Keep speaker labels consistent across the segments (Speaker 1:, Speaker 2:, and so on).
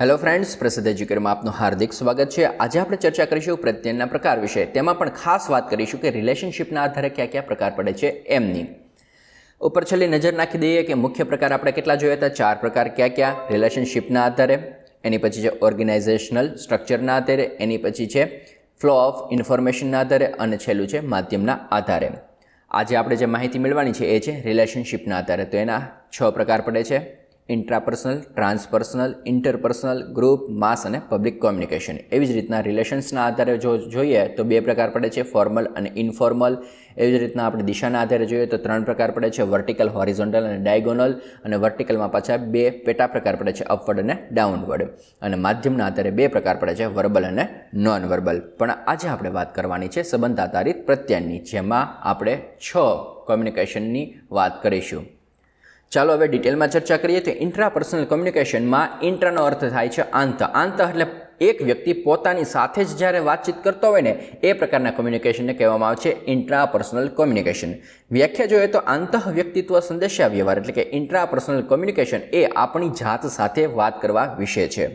Speaker 1: Hello friends પ્રસિદ્ધ એજ્યુકેરમાં આપનું હાર્દિક સ્વાગત છે. આજે આપણે ચર્ચા કરીશું પ્રત્યયના પ્રકાર વિશે. તેમાં પણ ખાસ વાત કરીશું કે રિલેશનશિપના આધારે કયા કયા પ્રકાર પડે છે એમની. ઉપર છેલ્લી નજર નાખી દઈએ કે મુખ્ય પ્રકાર આપણે કેટલા જોયા હતા ચાર પ્રકાર કયા કયા. રિલેશનશિપના આધારે, એની પછી છે ઓર્ગેનાઇઝેશનલ સ્ટ્રક્ચરના આધારે, એની પછી છે ફ્લો ઓફ ઇન્ફોર્મેશનના આધારે અને છેલ્લું છે માધ્યમના આધારે. આજે આપણે જે માહિતી મેળવવાની છે એ છે રિલેશનશિપના આધારે. તો એના છ પ્રકાર પડે છે. ઇન્ટ્રાપર્સનલ ટ્રાન્સપર્સનલ ઇન્ટરપર્સનલ ગ્રુપ માસ અને પબ્લિક કોમ્યુનિકેશન એવી જ રીતના રિલેશન્સના આધારે જો જોઈએ તો બે પ્રકાર પડે છે ફોર્મલ અને ઇનફોર્મલ એવી જ રીતના આપણે દિશાના આધારે જોઈએ તો ત્રણ પ્રકાર પડે છે વર્ટિકલ હોરિઝોન્ટલ અને ડાયગોનલ અને વર્ટિકલમાં પાછા બે પેટા પ્રકાર પડે છે અપવર્ડ અને ડાઉનવર્ડ અને માધ્યમના આધારે બે પ્રકાર પડે છે વર્બલ અને નોન વર્બલ પણ આજે આપણે વાત કરવાની છે સંબંધ આધારિત પ્રત્યાયનની, જેમાં આપણે છ કોમ્યુનિકેશનની વાત કરીશું. ચાલો હવે ડિટેલમાં ચર્ચા કરીએ તો ઇન્ટ્રાપર્સનલ કોમ્યુનિકેશનમાં ઇન્ટ્રાનો અર્થ થાય છે આંત. આંત એટલે એક વ્યક્તિ પોતાની સાથે જ જ્યારે વાતચીત કરતો હોય ને, એ પ્રકારના કોમ્યુનિકેશનને કહેવામાં આવે છે ઇન્ટ્રાપર્સનલ કોમ્યુનિકેશન વ્યાખ્યા જોઈએ તો આંતઃ વ્યક્તિત્વ સંદેશા વ્યવહાર એટલે કે ઇન્ટ્રાપર્સનલ કોમ્યુનિકેશન એ આપણી જાત સાથે વાત કરવા વિશે છે.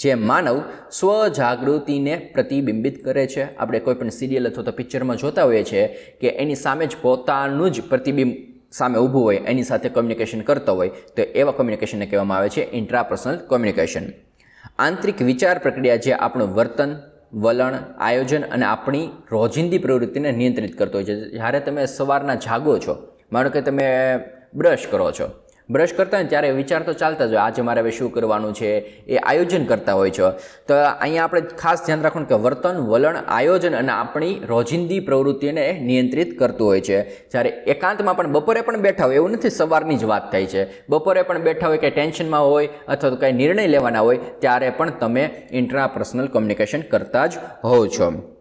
Speaker 1: જે માનવ સ્વજાગૃતિને પ્રતિબિંબિત કરે છે. આપણે કોઈ પણ સિરિયલ અથવા તો પિક્ચરમાં જોતા હોઈએ છીએ કે એની સામે જ પોતાનું જ પ્રતિબિંબ સામે ઊભું હોય, એની સાથે કોમ્યુનિકેશન કરતો હોય, તો એવા કોમ્યુનિકેશનને કહેવામાં આવે છે ઇન્ટ્રાપર્સનલ કોમ્યુનિકેશન આંતરિક વિચાર પ્રક્રિયા જે આપણું વર્તન, વલણ, આયોજન અને આપણી રોજિંદી પ્રવૃત્તિને નિયંત્રિત કરતો હોય છે. જ્યારે તમે સવારના જાગો છો, માનો કે તમે બ્રશ કરો છો બ્રશ કરતા હોય ત્યારે વિચાર તો ચાલતા જ હોય, આજે મારે હવે શું કરવાનું છે એ આયોજન કરતા હોય છો. તો અહીંયા આપણે ખાસ ધ્યાન રાખવાનું કે વર્તન, વલણ, આયોજન અને આપણી રોજિંદી પ્રવૃત્તિને નિયંત્રિત કરતું હોય છે. જ્યારે એકાંતમાં પણ બપોરે પણ બેઠા હોય, એવું નથી સવારની જ વાત થાય છે. બપોરે પણ બેઠા હોય કે ટેન્શનમાં હોય અથવા તો કાંઈ નિર્ણય લેવાના હોય, ત્યારે પણ તમે ઇન્ટ્રાપર્સનલ કોમ્યુનિકેશન કરતા જ હોવ છો.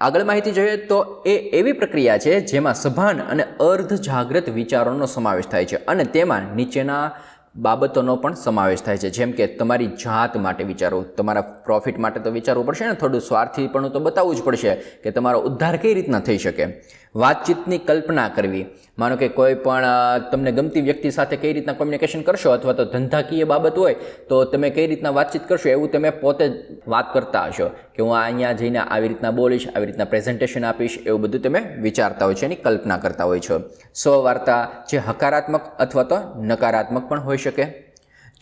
Speaker 1: આગળ માહિતી જોઈએ તો એ એવી પ્રક્રિયા છે જેમાં સભાન અને અર્ધ જાગૃત વિચારોનો સમાવેશ થાય છે અને તેમાં નીચેના બાબતોનો પણ સમાવેશ થાય છે. જેમ કે તમારી જાત માટે વિચારો, તમારા પ્રોફિટ માટે તો વિચારવું પડશે ને, થોડું સ્વાર્થી પણ તો બતાવવું જ પડશે કે તમારો ઉદ્ધાર કઈ રીતના થઈ શકે. વાતચીતની કલ્પના કરવી. માનો કે કોઈ પણ તમને ગમતી વ્યક્તિ સાથે કઈ રીતના કોમ્યુનિકેશન કરશો અથવા તો ધંધાકીય બાબત હોય, તો તમે કઈ રીતના વાતચીત કરશો એવું તમે પોતે વાત કરતા હશો કે હું અહીંયા જઈને આવી રીતના બોલીશ, આવી રીતના પ્રેઝન્ટેશન આપીશ એવું બધું તમે વિચારતા હોય છે, એની કલ્પના કરતા હોય છો. સો વાર્તા જે હકારાત્મક અથવા તો નકારાત્મક પણ હોઈ શકે.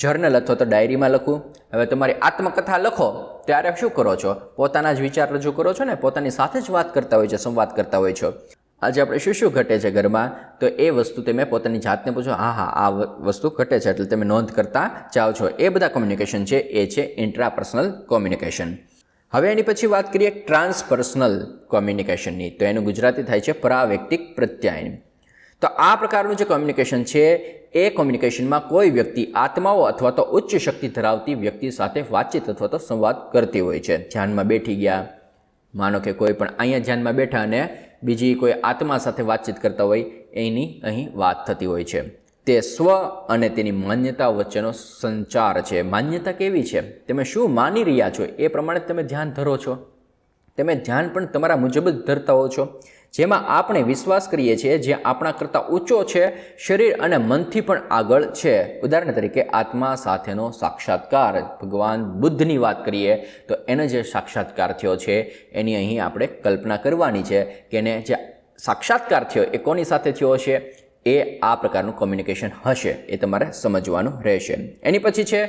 Speaker 1: જર્નલ અથવા તો ડાયરીમાં લખવું. હવે તમારી આત્મકથા લખો, ત્યારે શું કરો છો? પોતાના જ વિચાર રજૂ કરો છો ને? પોતાની સાથે જ વાત કરતા હોય છે, સંવાદ કરતા હોય છો. આજે આપણે શું શું ઘટે છે ઘરમાં? તો એ વસ્તુ તમે પોતાની જાતને પૂછો, હા હા, આ વસ્તુ ઘટે છે. એટલે તમે નોંધ કરતા જાઓ છો. એ બધા કોમ્યુનિકેશન છે, એ છે ઇન્ટ્રાપર્સનલ કોમ્યુનિકેશન હવે એની પછી વાત કરીએ ટ્રાન્સપર્સનલ કોમ્યુનિકેશનની તો એનું ગુજરાતી થાય છે પરાવ્યક્તિક પ્રત્યાયન. તો આ પ્રકારનું જે કોમ્યુનિકેશન છે, એ કોમ્યુનિકેશનમાં કોઈ વ્યક્તિ આત્માઓ અથવા તો ઉચ્ચ શક્તિ ધરાવતી વ્યક્તિ સાથે વાતચીત અથવા તો સંવાદ કરતી હોય છે. ધ્યાનમાં બેઠી ગયા. માનો કે કોઈ પણ અહીંયા ધ્યાનમાં બેઠા અને બીજી કોઈ આત્મા સાથે વાતચીત કરતા હોય, એની અહીં વાત થતી હોય છે. તે સ્વ અને તેની માન્યતા વચ્ચેનો સંચાર છે. માન્યતા કેવી છે? તમે શું માની રહ્યા છો? એ પ્રમાણે તમે ધ્યાન ધરો છો. તમે ધ્યાન પણ તમારા મુજબ જ ધરતા હો છો. જેમાં આપણે વિશ્વાસ કરીએ છીએ જે આપણા કરતાં ઊંચો છે, શરીર અને મનથી પણ આગળ છે. ઉદાહરણ તરીકે આત્મા સાથેનો સાક્ષાત્કાર. ભગવાન બુદ્ધની વાત કરીએ તો એને જે સાક્ષાત્કાર થયો છે, એની અહીં આપણે કલ્પના કરવાની છે કે એને જે સાક્ષાત્કાર થયો એ કોની સાથે થયો છે એ આ પ્રકારનું કોમ્યુનિકેશન હશે એ તમારે સમજવાનું રહેશે. એની પછી છે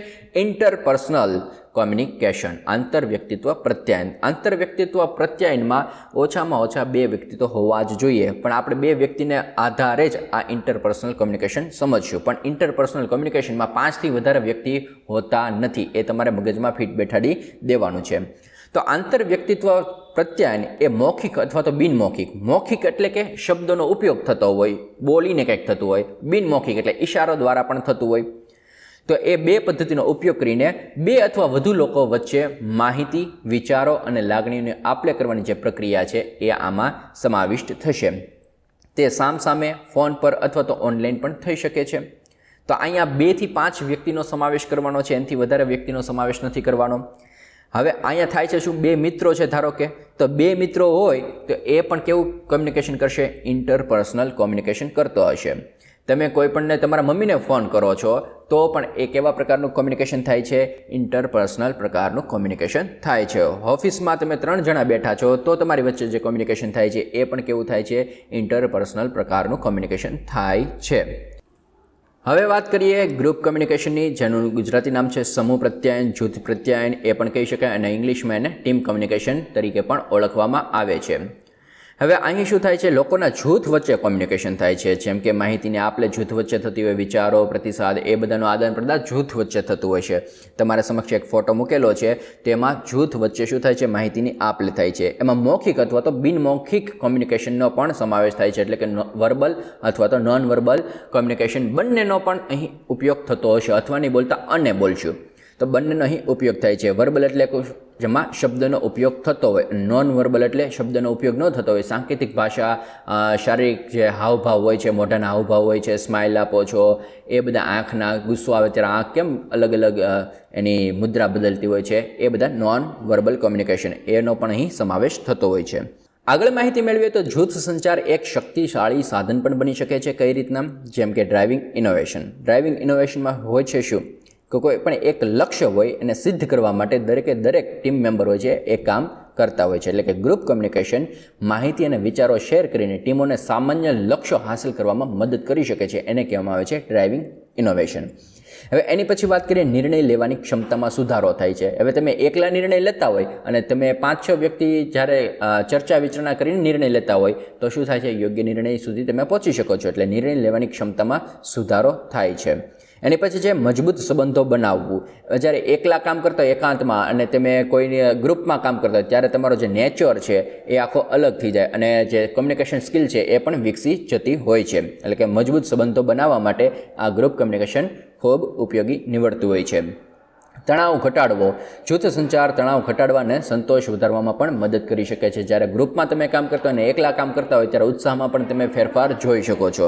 Speaker 1: ઇન્ટરપર્સનલ કોમ્યુનિકેશન આંતરવ્યક્તિત્વ પ્રત્યાયન. આંતરવ્યક્તિત્વ પ્રત્યાયનમાં ઓછામાં ઓછા બે વ્યક્તિત્વ હોવા જ જોઈએ, પણ આપણે બે વ્યક્તિને આધારે જ આ ઇન્ટરપર્સનલ કોમ્યુનિકેશન સમજશું. પણ ઇન્ટરપર્સનલ કોમ્યુનિકેશનમાં પાંચથી વધારે વ્યક્તિ હોતા નથી, એ તમારે મગજમાં ફિટ બેઠાડી દેવાનું છે. તો આંતરવ્યક્તિત્વ પ્રત્યાયન એ મૌખિક અથવા તો બિનમૌખિક. મૌખિક એટલે કે શબ્દોનો ઉપયોગ થતો હોય, બોલીને કંઈક થતું હોય. બિનમૌખિક એટલે ઇશારો દ્વારા પણ થતું હોય. તો એ બે પદ્ધતિનો ઉપયોગ કરીને બે અથવા વધુ લોકો વચ્ચે માહિતી, વિચારો અને લાગણીઓને આપલે કરવાની જે પ્રક્રિયા છે એ આમાં સમાવિષ્ટ થશે. તે સામસામે ફોન પર અથવા તો ઓનલાઈન પણ થઈ શકે છે. તો અહીંયા બેથી પાંચ વ્યક્તિનો સમાવેશ કરવાનો છે. એનાથી વધારે વ્યક્તિનો સમાવેશ નથી કરવાનો. હવે અહીંયા થાય છે શું? બે મિત્રો છે, ધારો કે. તો બે મિત્રો હોય, તો એ પણ કેવું કોમ્યુનિકેશન કરશે? ઇન્ટરપર્સનલ કોમ્યુનિકેશન કરતો હશે. તમે કોઈ પણને તમારા મમ્મીને ફોન કરો છો, તો પણ એ કેવા પ્રકારનું કોમ્યુનિકેશન થાય છે? ઇન્ટરપર્સનલ પ્રકારનું કોમ્યુનિકેશન થાય છે. ઓફિસમાં તમે ત્રણ જણા બેઠા છો, તો તમારી વચ્ચે જે કોમ્યુનિકેશન થાય છે, એ પણ કેવું થાય છે? ઇન્ટરપર્સનલ પ્રકારનું કોમ્યુનિકેશન થાય છે. હવે વાત કરીએ ગ્રુપ કમ્યુનિકેશનની જેનું ગુજરાતી નામ છે સમૂહ પ્રત્યાયન, જૂથ પ્રત્યાયન, એ પણ કહી શકાય અને ઇંગ્લિશમાં એને ટીમ કમ્યુનિકેશન તરીકે પણ ઓળખવામાં આવે છે. હવે અહીં શું થાય છે? લોકોના જૂથ વચ્ચે કોમ્યુનિકેશન થાય છે. જેમ કે માહિતીની આપલે જૂથ વચ્ચે થતી હોય, વિચારો, પ્રતિસાદ, એ બધાનું આદાન પ્રદાન જૂથ વચ્ચે થતું હોય છે. તમારા સમક્ષ એક ફોટો મૂકેલો છે. તેમાં જૂથ વચ્ચે શું થાય છે? માહિતીની આપલે થાય છે. એમાં મૌખિક અથવા તો બિનમૌખિક કોમ્યુનિકેશનનો પણ સમાવેશ થાય છે. એટલે કે વર્બલ અથવા તો નોન વર્બલ કોમ્યુનિકેશન બંનેનો પણ અહીં ઉપયોગ થતો હશે. અથવા નહીં બોલતા અને બોલશું તો બંનેનો અહીં ઉપયોગ થાય છે. વર્બલ એટલે જેમાં શબ્દનો ઉપયોગ થતો હોય. નોન વર્બલ એટલે શબ્દનો ઉપયોગ ન થતો હોય. સાંકેતિક ભાષા શારીરિક જે હાવભાવ હોય છે, મોઢાના હાવભાવ હોય છે સ્માઇલ આપો છો, એ બધા આંખના ગુસ્સો આવે ત્યારે આંખ કેમ અલગ અલગ એની મુદ્રા બદલતી હોય છે? એ બધા નોન વર્બલ કોમ્યુનિકેશન એનો પણ અહીં સમાવેશ થતો હોય છે. આગળ માહિતી મેળવીએ તો જૂથ સંચાર એક શક્તિશાળી સાધન પણ બની શકે છે. કઈ રીતના? જેમ કે ડ્રાઇવિંગ ઇનોવેશન ડ્રાઇવિંગ ઇનોવેશનમાં હોય છે શું? કે કોઈ પણ એક લક્ષ્ય હોય એને સિદ્ધ કરવા માટે દરેકે દરેક ટીમ મેમ્બર છે એ કામ કરતા હોય છે. એટલે કે ગ્રુપ કમ્યુનિકેશન માહિતી અને વિચારો શેર કરીને ટીમોને સામાન્ય લક્ષ્યો હાંસલ કરવામાં મદદ કરી શકે છે. એને કહેવામાં આવે છે ડ્રાઇવિંગ ઇનોવેશન હવે એની પછી વાત કરીએ નિર્ણય લેવાની ક્ષમતામાં સુધારો થાય છે. હવે તમે એકલા નિર્ણય લેતા હોય અને તમે પાંચ છ વ્યક્તિ જ્યારે ચર્ચા વિચારણા કરીને નિર્ણય લેતા હોય, તો શું થાય છે? યોગ્ય નિર્ણય સુધી તમે પહોંચી શકો છો. એટલે નિર્ણય લેવાની ક્ષમતામાં સુધારો થાય છે. એની પછી છે મજબૂત સંબંધો બનાવવું, જ્યારે એકલા કામ કરતા હોય એકાંતમાં અને તમે કોઈની ગ્રુપમાં કામ કરતા હોય, ત્યારે તમારો જે નેચર છે એ આખો અલગ થઈ જાય અને જે કોમ્યુનિકેશન સ્કિલ છે એ પણ વિકસી જતી હોય છે. એટલે કે મજબૂત સંબંધો બનાવવા માટે આ ગ્રુપ કમ્યુનિકેશન ખૂબ ઉપયોગી નીવડતું હોય છે. તણાવ ઘટાડવો, જૂથ સંચાર તણાવ ઘટાડવાને સંતોષ વધારવામાં પણ મદદ કરી શકે છે. જ્યારે ગ્રુપમાં તમે કામ કરતા હોય અને એકલા કામ કરતા હોય, ત્યારે ઉત્સાહમાં પણ તમે ફેરફાર જોઈ શકો છો.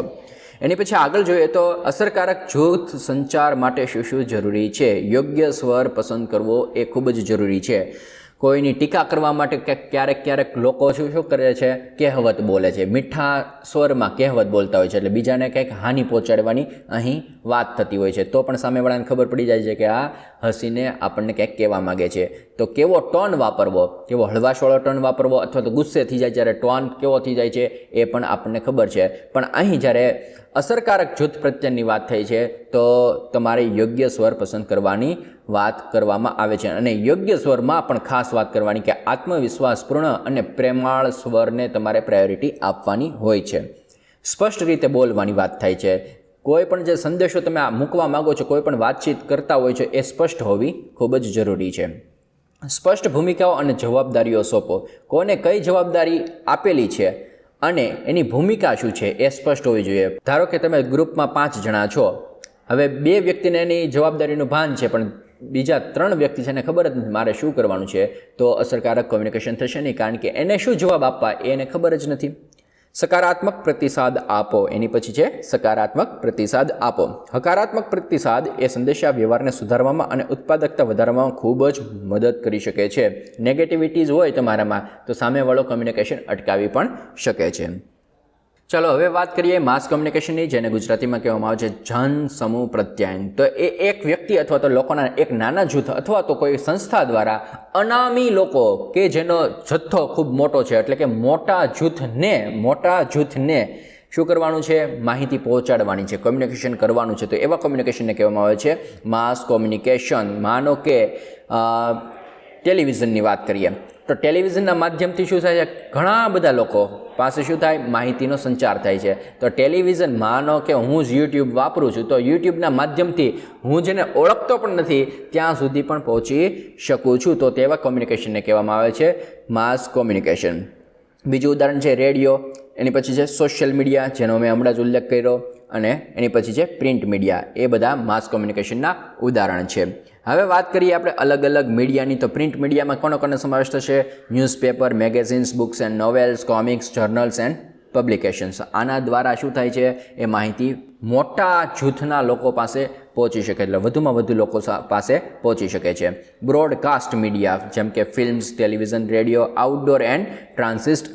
Speaker 1: એની પછી આગળ જોઈએ તો અસરકારક જૂથ સંચાર માટે શું શું જરૂરી છે? યોગ્ય સ્વર પસંદ કરવો એ ખૂબ જ જરૂરી છે. કોઈની ટીકા કરવા માટે ક્યારેક ક્યારેક લોકો શું શું કરે છે? કહેવત બોલે છે. મીઠા સ્વરમાં કહેવત બોલતા હોય છે એટલે બીજાને કંઈક હાનિ પહોંચાડવાની અહીં વાત થતી હોય છે. તો પણ સામેવાળાને ખબર પડી જાય છે કે આ હસીને આપણને કંઈક કહેવા માગે છે. તો કેવો ટોન વાપરવો? કેવો હળવાશવાળો ટોન વાપરવો અથવા તો ગુસ્સે થઈ જાય જ્યારે ટોન કેવો થઈ જાય છે એ પણ આપણને ખબર છે. પણ અહીં જ્યારે અસરકારક જૂથ પ્રત્યેની વાત થઈ છે, તો તમારે યોગ્ય સ્વર પસંદ કરવાની વાત કરવામાં આવે છે. અને યોગ્ય સ્વરમાં પણ ખાસ વાત કરવાની કે આત્મવિશ્વાસપૂર્ણ અને પ્રેમાળ સ્વરને તમારે પ્રાયોરિટી આપવાની હોય છે. સ્પષ્ટ રીતે બોલવાની વાત થાય છે. કોઈ પણ જે સંદેશો તમે મૂકવા માગો છો, કોઈ પણ વાતચીત કરતા હોય છે, એ સ્પષ્ટ હોવી ખૂબ જ જરૂરી છે. સ્પષ્ટ ભૂમિકાઓ અને જવાબદારીઓ સોંપો. કોને કઈ જવાબદારી આપેલી છે અને એની ભૂમિકા શું છે એ સ્પષ્ટ હોવી જોઈએ. ધારો કે તમે ગ્રુપમાં પાંચ જણા છો. હવે બે વ્યક્તિને એની જવાબદારીનું ભાન છે, પણ બીજા ત્રણ વ્યક્તિ છે એને ખબર જ નથી મારે શું કરવાનું છે, તો અસરકારક કોમ્યુનિકેશન થશે નહીં, કારણ કે એને શું જવાબ આપવા એને ખબર જ નથી. સકારાત્મક પ્રતિસાદ આપો. એની પછી છે, સકારાત્મક પ્રતિસાદ આપો. હકારાત્મક પ્રતિસાદ એ સંદેશા વ્યવહારને સુધારવામાં અને ઉત્પાદકતા વધારવામાં ખૂબ જ મદદ કરી શકે છે. નેગેટિવિટીઝ હોય તમારામાં, તો સામેવાળો કમ્યુનિકેશન અટકાવી પણ શકે છે. ચાલો, હવે વાત કરીએ માસ કમ્યુનિકેશનની જેને ગુજરાતીમાં કહેવામાં આવે છે જન સમૂહ પ્રત્યાયન. તો એ એક વ્યક્તિ અથવા તો લોકોના એક નાના જૂથ અથવા તો કોઈ સંસ્થા દ્વારા અનામી લોકો, કે જેનો જથ્થો ખૂબ મોટો છે, એટલે કે મોટા જૂથને મોટા જૂથને શું કરવાનું છે? માહિતી પહોંચાડવાની છે કોમ્યુનિકેશન કરવાનું છે. તો એવા કોમ્યુનિકેશનને કહેવામાં આવે છે માસ કોમ્યુનિકેશન માનો કે ટેલિવિઝનની વાત કરીએ. તો ટેલિવિઝનના માધ્યમથી શું થાય છે? ઘણા બધા લોકો પાસે શું થાય? માહિતીનો સંચાર થાય છે. તો ટેલિવિઝન માનો કે હું જ યુટ્યુબ વાપરું છું, તો યુટ્યુબના માધ્યમથી હું જેને ઓળખતો પણ નથી, ત્યાં સુધી પણ પહોંચી શકું છું. તો તેવા કોમ્યુનિકેશનને કહેવામાં આવે છે માસ કોમ્યુનિકેશન. બીજું ઉદાહરણ છે રેડિયો, એની પછી છે સોશિયલ મીડિયા, જેનો મેં હમણાં જ ઉલ્લેખ કર્યો, અને એની પછી છે પ્રિન્ટ મીડિયા. એ બધા માસ કોમ્યુનિકેશનના ઉદાહરણ છે. હવે વાત કરીએ આપણે અલગ અલગ મીડિયાની. તો પ્રિન્ટ મીડિયામાં કોનો કોનો સમાવેશ થશે? Newspaper magazines books and novels comics journals and publications આના દ્વારા શું થાય છે? એ માહિતી મોટા જૂથના લોકો પાસે પહોંચી શકે એટલે વધુમાં વધુ લોકો પાસે પહોંચી શકે છે. બ્રોડકાસ્ટ મીડિયા જેમ કે films television radio outdoor and transit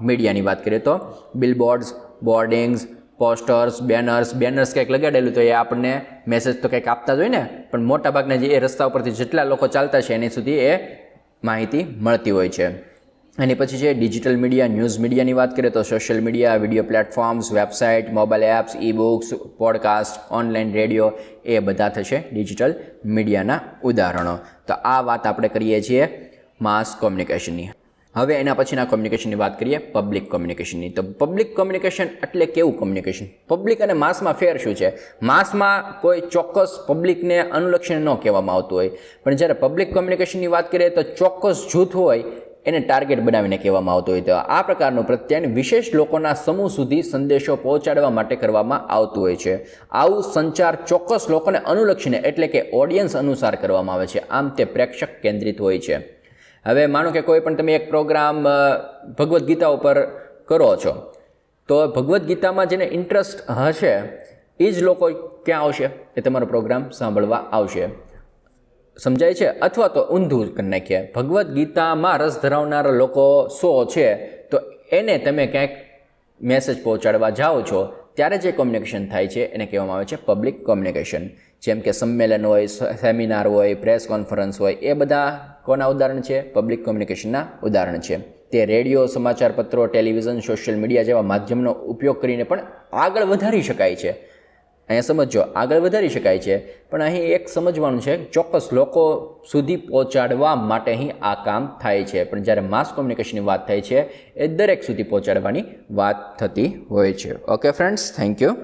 Speaker 1: મીડિયાની વાત કરીએ તો billboards boardings posters banners banners કંઈક લગાડેલું તો એ આપણને મેસેજ તો કંઈક આપતા જ હોય ને. પણ મોટાભાગના જે એ રસ્તા ઉપરથી જેટલા લોકો ચાલતા છે એની સુધી એ માહિતી મળતી હોય છે. એની પછી છે ડિજિટલ મીડિયા ન્યૂઝ મીડિયાની વાત કરીએ તો social media video platforms website mobile apps e books podcast online radio એ બધા થશે ડિજિટલ મીડિયાના ઉદાહરણો. તો આ વાત આપણે કરીએ છીએ માસ કોમ્યુનિકેશનની હવે એના પછીના કોમ્યુનિકેશનની વાત કરીએ પબ્લિક કોમ્યુનિકેશનની તો પબ્લિક કોમ્યુનિકેશન એટલે કેવું કોમ્યુનિકેશન પબ્લિક અને માસમાં ફેર શું છે? માસમાં કોઈ ચોક્કસ પબ્લિકને અનુલક્ષીને ન કહેવામાં આવતું હોય. પણ જ્યારે પબ્લિક કોમ્યુનિકેશનની વાત કરીએ તો ચોક્કસ જૂથ હોય એને ટાર્ગેટ બનાવીને કહેવામાં આવતું હોય. તો આ પ્રકારનું પ્રત્યાયન વિશેષ લોકોના સમૂહ સુધી સંદેશો પહોંચાડવા માટે કરવામાં આવતું હોય છે. આવું સંચાર ચોક્કસ લોકોને અનુલક્ષીને એટલે કે ઓડિયન્સ અનુસાર કરવામાં આવે છે. આમ તે પ્રેક્ષક કેન્દ્રિત હોય છે. હવે માનો કે કોઈ પણ તમે એક પ્રોગ્રામ ભગવદ્ ગીતા ઉપર કરો છો, તો ભગવદ્ ગીતામાં જેને ઇન્ટરેસ્ટ હશે, એ જ લોકો ક્યાં આવશે? એ તમારો પ્રોગ્રામ સાંભળવા આવશે. સમજાય છે? અથવા તો ઊંધું કરી નાખીએ. ભગવદ્ ગીતામાં રસ ધરાવનારા લોકો સો છે, તો એને તમે ક્યાંક મેસેજ પહોંચાડવા જાઓ છો, ત્યારે જે કોમ્યુનિકેશન થાય છે, એને કહેવામાં આવે છે પબ્લિક કોમ્યુનિકેશન જેમ કે સંમેલન હોય સેમિનાર હોય, પ્રેસ કોન્ફરન્સ હોય, એ બધા કોના ઉદાહરણ છે? પબ્લિક કોમ્યુનિકેશનના ઉદાહરણ છે. તે રેડિયો સમાચારપત્રો ટેલિવિઝન, સોશિયલ મીડિયા જેવા માધ્યમનો ઉપયોગ કરીને પણ આગળ વધારી શકાય છે. અહીંયા સમજો, આગળ વધારી શકાય છે. પણ અહીં એક સમજવાનું છે, ચોક્કસ લોકો સુધી પહોંચાડવા માટે અહીં આ કામ થાય છે. પણ જ્યારે માસ કોમ્યુનિકેશનની વાત થાય છે, એ દરેક સુધી પહોંચાડવાની વાત થતી હોય છે. Okay friends thank you